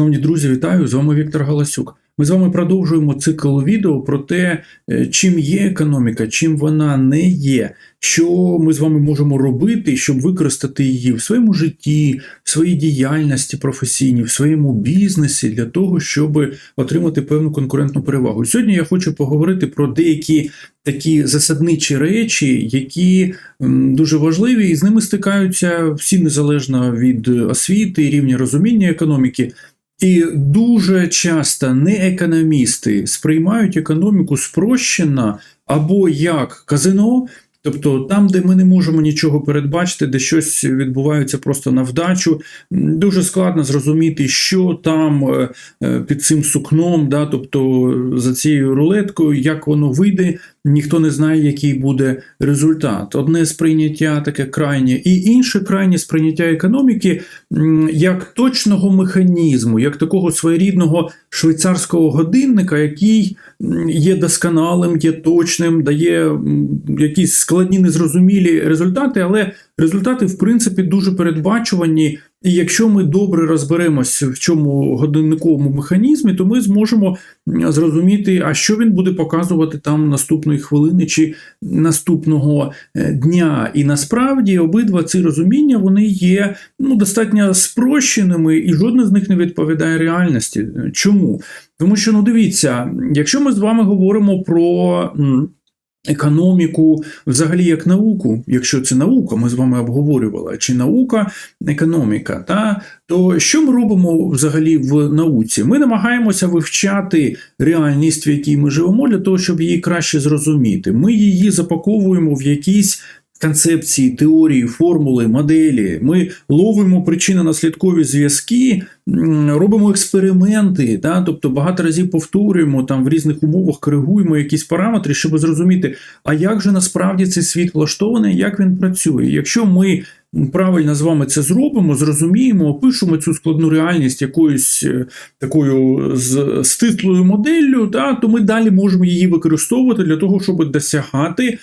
Шановні друзі, вітаю! З вами Віктор Галасюк. Ми з вами продовжуємо цикл відео про те, е, чим є економіка, чим вона не є, що ми з вами можемо робити, щоб використати її в своєму житті, в своїй діяльності професійній, в своєму бізнесі для того, щоб отримати певну конкурентну перевагу. Сьогодні я хочу поговорити про деякі такі засадничі речі, які дуже важливі, і з ними стикаються всі незалежно від освіти рівня розуміння економіки. І дуже часто неекономісти сприймають економіку спрощено або як казино, тобто там, де ми не можемо нічого передбачити, де щось відбувається просто на вдачу. Дуже складно зрозуміти, що там е, е, під цим сукном, да, тобто за цією рулеткою, як воно вийде, ніхто не знає, який буде результат. Одне сприйняття таке крайнє, і інше крайнє сприйняття економіки як точного механізму, як такого своєрідного швейцарського годинника, який є досконалим, є точним, дає якісь складні незрозумілі результати, але результати, в принципі, дуже передбачувані. І якщо ми добре розберемося в цьому годинниковому механізмі, то ми зможемо зрозуміти, а що він буде показувати там наступної хвилини чи наступного е, дня. І насправді обидва ці розуміння вони є ну, достатньо спрощеними, і жодне з них не відповідає реальності. Чому? Тому що, ну дивіться, якщо ми з вами говоримо про. Економіку, взагалі, як науку, якщо це наука, ми з вами обговорювали, чи наука, економіка, та то що ми робимо взагалі в науці? Ми намагаємося вивчати реальність, в якій ми живемо, для того, щоб її краще зрозуміти. Ми її запаковуємо в якісь концепції, теорії, формули, моделі. Ми ловимо причинно-наслідкові зв'язки, робимо експерименти, да? тобто багато разів повторюємо там в різних умовах, коригуємо якісь параметри, щоб зрозуміти, а як же насправді цей світ влаштований, як він працює. Якщо ми правильно з вами це зробимо, зрозуміємо, опишемо цю складну реальність якоюсь е, такою стислою моделлю, та, то ми далі можемо її використовувати для того, щоб досягати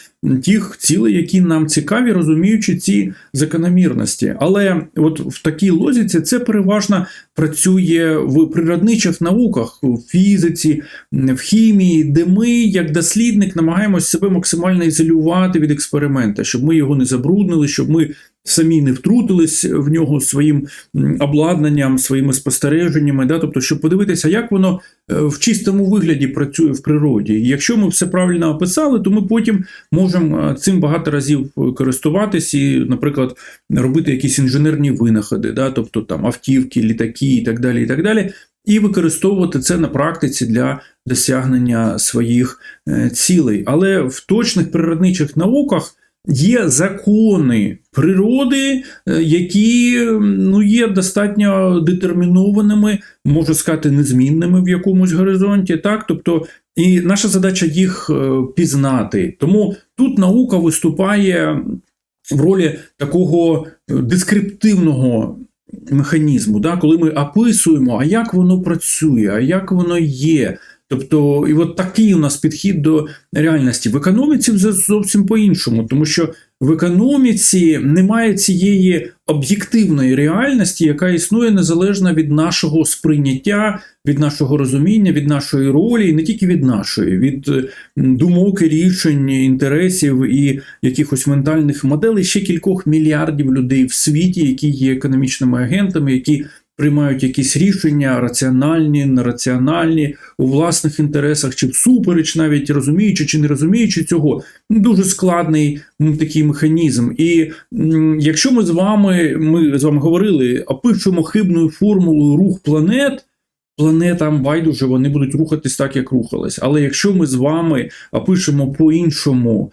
тих цілей, які нам цікаві, розуміючи ці закономірності. Але от в такій лозіці це переважно працює в природничих науках, в фізиці, в хімії, де ми, як дослідник, намагаємося себе максимально ізолювати від експеримента, щоб ми його не забруднили, щоб ми самі не втрутились в нього своїм обладнанням, своїми спостереженнями, да? тобто, щоб подивитися, як воно е, в чистому вигляді працює в природі. І якщо ми все правильно описали, то ми потім можемо е, цим багато разів користуватись і, наприклад, робити якісь інженерні винаходи, да? тобто там автівки, літаки і так далі. І так далі. І використовувати це на практиці для досягнення своїх е, цілей. Але в точних природничих науках є закони природи, е, які ну, є достатньо детермінованими, можу сказати, незмінними в якомусь горизонті. Так? Тобто, і наша задача їх е, пізнати. Тому тут наука виступає в ролі такого дескриптивного механізму, да? коли ми описуємо, а як воно працює, а як воно є. Тобто, і от такий у нас підхід до реальності. В економіці вже зовсім по-іншому, тому що в економіці немає цієї об'єктивної реальності, яка існує незалежно від нашого сприйняття, від нашого розуміння, від нашої ролі, і не тільки від нашої, від е, думок, і рішень, інтересів і якихось ментальних моделей ще кількох мільярдів людей в світі, які є економічними агентами, які приймають якісь рішення раціональні, нераціональні, у власних інтересах, чи всупереч, навіть розуміючи чи не розуміючи цього, дуже складний такий механізм. І якщо ми з вами, ми з вами говорили, опишемо хибною формулою рух планет. Планетам байдуже вони будуть рухатись так, як рухались. Але якщо ми з вами опишемо по-іншому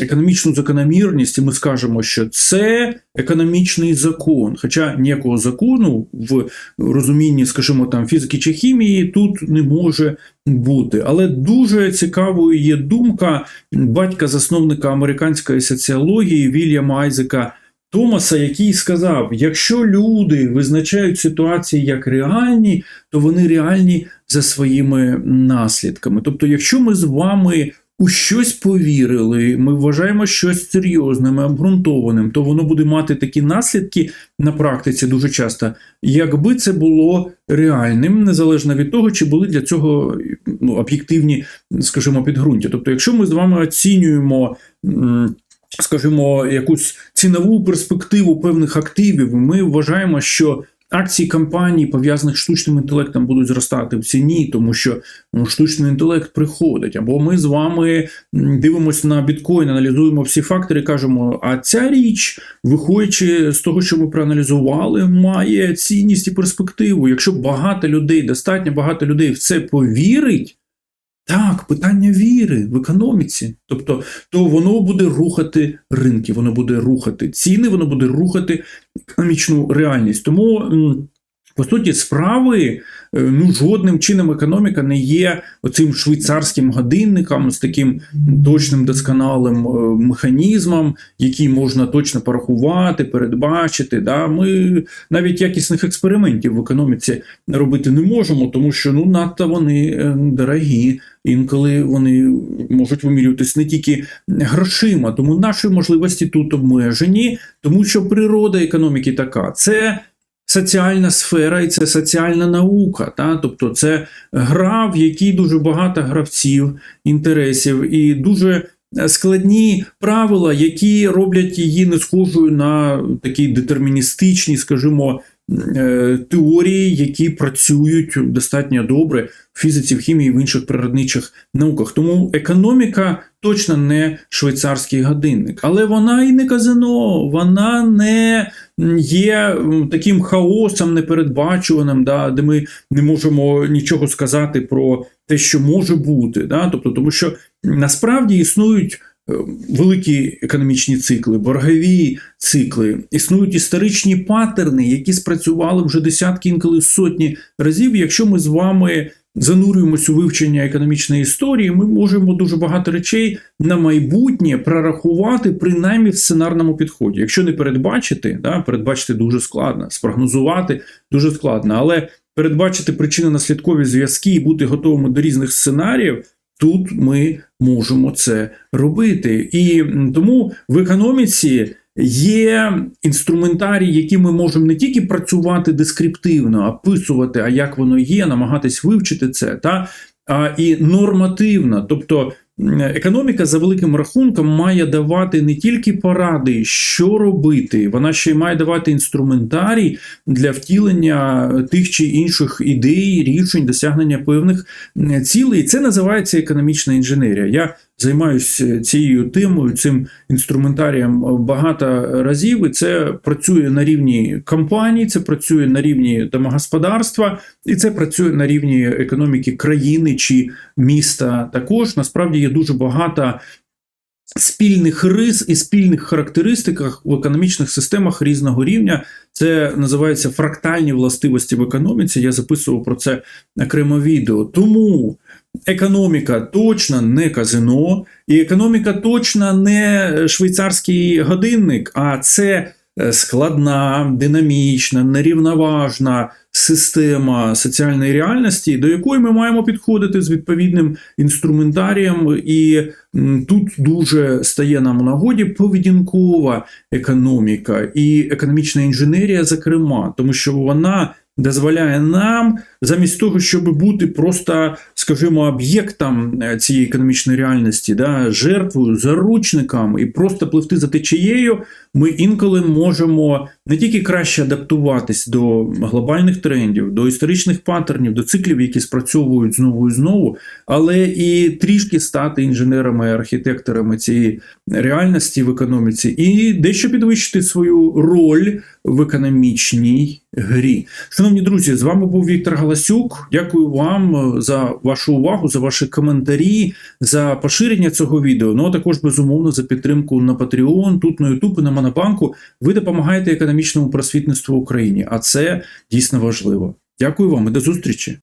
економічну закономірність, і ми скажемо, що це економічний закон, хоча ніякого закону в розумінні, скажімо, там фізики чи хімії тут не може бути. Але дуже цікавою є думка батька-засновника американської соціології Вільяма Айзека. Томаса, який сказав: якщо люди визначають ситуації як реальні, то вони реальні за своїми наслідками. Тобто, якщо ми з вами у щось повірили, ми вважаємо щось серйозним, і обґрунтованим, то воно буде мати такі наслідки на практиці дуже часто, якби це було реальним, незалежно від того, чи були для цього ну, об'єктивні, скажімо, підґрунтя. Тобто, якщо ми з вами оцінюємо. Скажімо, якусь цінову перспективу певних активів, ми вважаємо, що акції компаній, пов'язаних з штучним інтелектом, будуть зростати в ціні, тому що ну, штучний інтелект приходить. Або ми з вами дивимося на біткоін, аналізуємо всі фактори, кажемо, а ця річ, виходячи з того, що ми проаналізували, має цінність і перспективу. Якщо багато людей, достатньо багато людей в це повірить. Так, питання віри в економіці. Тобто, то воно буде рухати ринки, воно буде рухати ціни, воно буде рухати економічну реальність. Тому, по суті, справи е, ну, жодним чином економіка не є оцим швейцарським годинником з таким точним досконалим е, механізмом, який можна точно порахувати, передбачити. Да? Ми навіть якісних експериментів в економіці робити не можемо, тому що ну надто вони е, дорогі. Інколи вони можуть вимірюватись не тільки грошима, тому наші можливості тут обмежені, тому що природа економіки така. Це соціальна сфера і це соціальна наука. Та? Тобто це гра, в якій дуже багато гравців, інтересів і дуже складні правила, які роблять її не схожою на такі детерміністичні, скажімо, е, теорії, які працюють достатньо добре в фізиці, в хімії, в інших природничих науках. Тому економіка точно не швейцарський годинник, але вона і не казино, вона не є таким хаосом непередбачуваним, да, де ми не можемо нічого сказати про те, що може бути. Да? Тобто, тому що насправді існують. Великі економічні цикли, боргові цикли, існують історичні паттерни, які спрацювали вже десятки, інколи сотні разів. Якщо ми з вами занурюємося у вивчення економічної історії, ми можемо дуже багато речей на майбутнє прорахувати принаймні в сценарному підході. Якщо не передбачити, да, передбачити дуже складно, спрогнозувати дуже складно, але передбачити причинно-наслідкові зв'язки і бути готовими до різних сценаріїв. Тут ми можемо це робити. І тому в економіці є інструментарій, які ми можемо не тільки працювати дескриптивно, описувати, а як воно є, намагатись вивчити це, та, а і нормативно. Тобто економіка за великим рахунком має давати не тільки поради, що робити, вона ще й має давати інструментарій для втілення тих чи інших ідей, рішень, досягнення певних цілей. Це називається економічна інженерія. Я займаюся цією темою, цим інструментарієм багато разів, і це працює на рівні компаній, це працює на рівні домогосподарства, і це працює на рівні економіки країни чи міста. Також насправді є дуже багато. Спільних рис і спільних характеристиках в економічних системах різного рівня це називається фрактальні властивості в економіці. Я записував про це окремо відео. Тому економіка точно не казино, і економіка точно не швейцарський годинник, а це е, складна, динамічна, нерівноважна система соціальної реальності, до якої ми маємо підходити з відповідним інструментарієм. І тут дуже стає нам у нагоді поведінкова економіка і економічна інженерія, зокрема, тому що вона дозволяє нам, замість того, щоб бути просто, скажімо, об'єктом е, цієї економічної реальності, да, жертвою, заручником і просто пливти за течією, ми інколи можемо не тільки краще адаптуватись до глобальних трендів, до історичних паттернів, до циклів, які спрацьовують знову і знову, але і трішки стати інженерами, архітекторами цієї реальності в економіці, і дещо підвищити свою роль в економічній грі. Шановні друзі, з вами був Віктор Галасюк. Дякую вам е, за вашу увагу, за ваші коментарі, за поширення цього відео. Ну а також безумовно за підтримку на Patreon, тут на YouTube і на Монобанку. Ви допомагаєте економічному просвітництву в Україні, а це дійсно важливо. Дякую вам і до зустрічі.